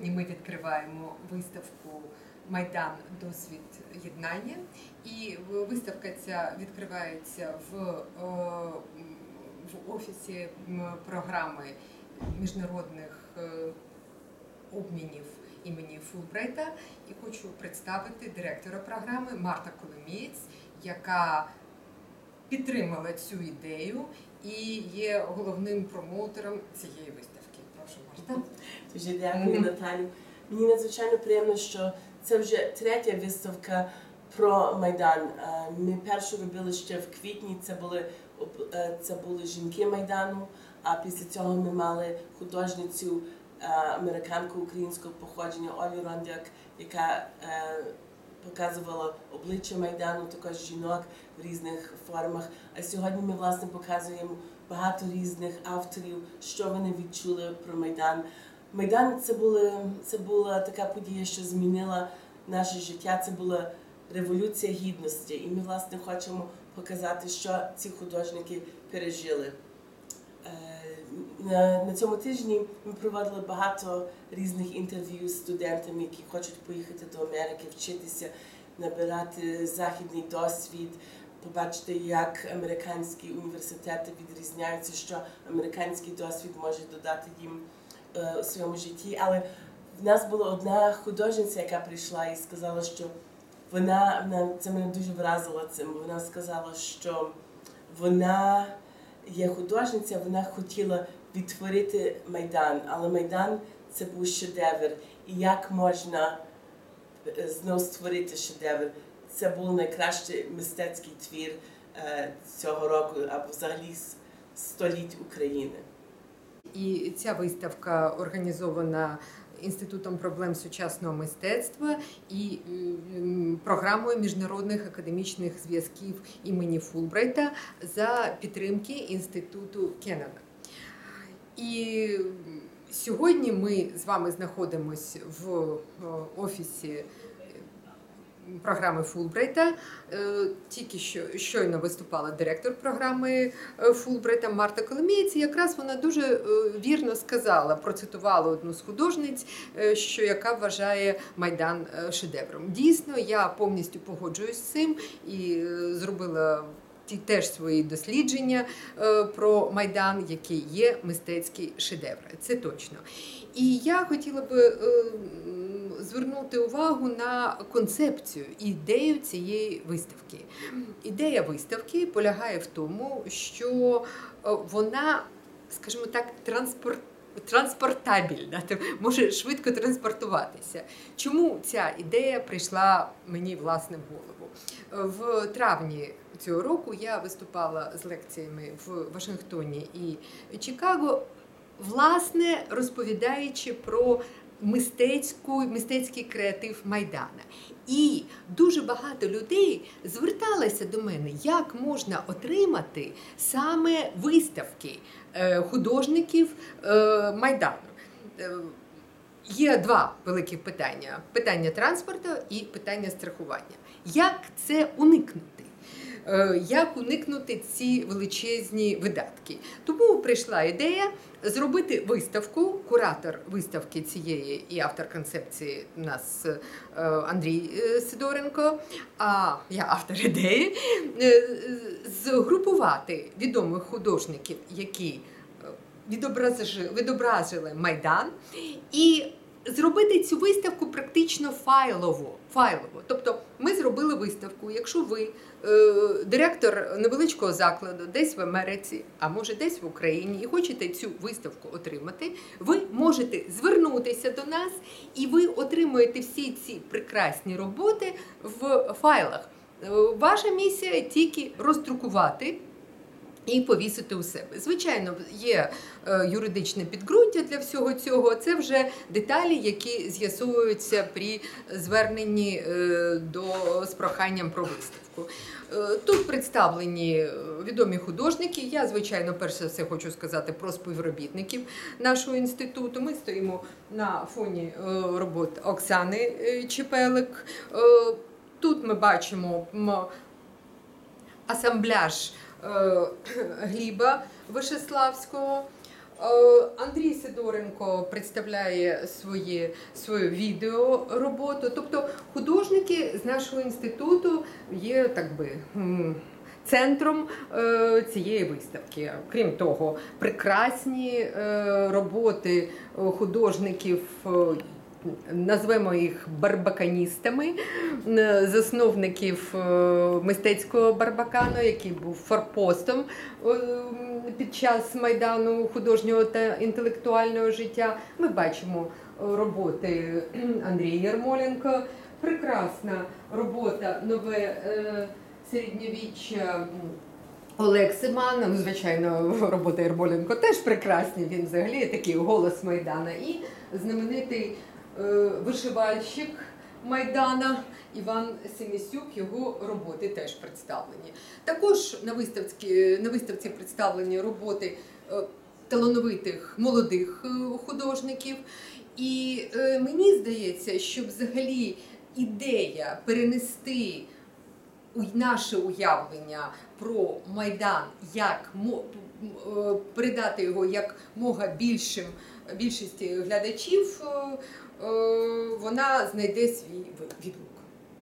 Сьогодні ми відкриваємо виставку Майдан Досвід єднання. І виставка ця відкривається в, е, в офісі програми міжнародних е, обмінів імені Фулбрайта. І хочу представити директора програми Марта Коломієць, яка підтримала цю ідею і є головним промоутером цієї виставки. Дуже дякую, Мгм. Наталю. Мені надзвичайно приємно, що це вже третя виставка про Майдан. Е, Ми першу робили ще в квітні. Це були е, це були жінки Майдану. А після цього ми мали художницю е, американку українського походження Олю Рондяк, яка показувала обличчя Майдану, також жінок в різних формах. А сьогодні ми власне показуємо багато різних авторів, що вони відчули про Майдан. Майдан це були це була така подія, що змінила наше життя. Це була революція гідності, і ми власне хочемо показати, що ці художники пережили. Е, На, на цьому тижні ми проводили багато різних інтерв'ю з студентами, які хочуть поїхати до Америки, вчитися, набирати західний досвід, побачити, як американські університети відрізняються, що американський досвід може додати їм е, у своєму житті. Але в нас була одна художниця, яка прийшла і сказала, що вона, вона це мене дуже вразило цим. Вона сказала, що вона є художниця, вона хотіла відтворити Майдан, але Майдан це був шедевр. І як можна е, знов створити шедевр? Це був найкращий мистецький твір е, цього року або взагалі століть України. І ця виставка організована Інститутом проблем сучасного мистецтва і програмою міжнародних академічних зв'язків імені Фулбрайта за підтримки Інституту Кеннана. І сьогодні ми з вами знаходимося в е, офісі е, програми Фулбрайта. Е, Тільки що щойно виступала директор програми е, Фулбрайта Марта Коломієць. І якраз вона дуже е, вірно сказала, процитувала одну з художниць, що яка вважає майдан шедевром. Дійсно, я повністю погоджуюсь з цим і зробила. Ті теж свої дослідження про майдан, який є мистецький шедевр. Це точно. І я хотіла би звернути увагу на концепцію і ідею цієї виставки. Ідея виставки полягає в тому, що е, вона, скажімо так, транспорт. Транспортабельна, тобто може швидко транспортуватися. Чому ця ідея прийшла мені власне в голову? В травні цього року я виступала з лекціями в Вашингтоні і Чикаго, власне розповідаючи про мистецьку, мистецький креатив Майдана. І дуже багато людей зверталися до мене, як можна отримати саме виставки е, художників е, Майдану. Е, Є два великі питання: питання транспорту і питання страхування. Як це уникнути? Е, Як уникнути ці величезні видатки? Тому прийшла ідея зробити виставку. Куратор виставки цієї і автор концепції у нас е, Андрій е, Сидоренко, а я автор ідеї, згрупувати відомих художників, які відобразили Майдан, і зробити цю виставку практично файлово. файлово. Тобто ми зробили виставку. Якщо ви е, директор невеличкого закладу, десь в Америці, а може десь в Україні, і хочете цю виставку отримати, ви можете звернутися до нас, і ви отримуєте всі ці прекрасні роботи в файлах. Е, Ваша місія тільки роздрукувати і повісити у себе. Звичайно, є е, юридичне підґрунтя для всього цього. Це вже деталі, які з'ясовуються при зверненні е, до з проханням про виставку. Е, Тут представлені відомі художники. Я, звичайно, перш за все хочу сказати про співробітників нашого інституту. Ми стоїмо на фоні робот Оксани Чепелик. Тут ми бачимо асамбляж Гліба Вишеславського. Е, Андрій Сидоренко представляє своє, свою відеороботу. Тобто художники з нашого інституту є так би. Центром е, цієї виставки, крім того, прекрасні е, роботи е, художників, е, назвемо їх барбаканістами, е, засновників е, мистецького барбакану, який був форпостом е, під час майдану художнього та інтелектуального життя. Ми бачимо роботи Андрія Ярмоленко. Прекрасна робота нове середньовіччя. Олег Симан, ну, звичайно, робота Ярмоленко теж прекрасні. Він взагалі такий голос Майдана. І знаменитий вишивальщик Майдана Іван Семісюк, його роботи теж представлені. Також на виставці, на виставці представлені роботи е, талановитих молодих е, художників. І е, мені здається, що взагалі ідея перенести наше уявлення про Майдан, як е, передати його як мога більшим більшості глядачів, е, е, вона знайде свій відгук.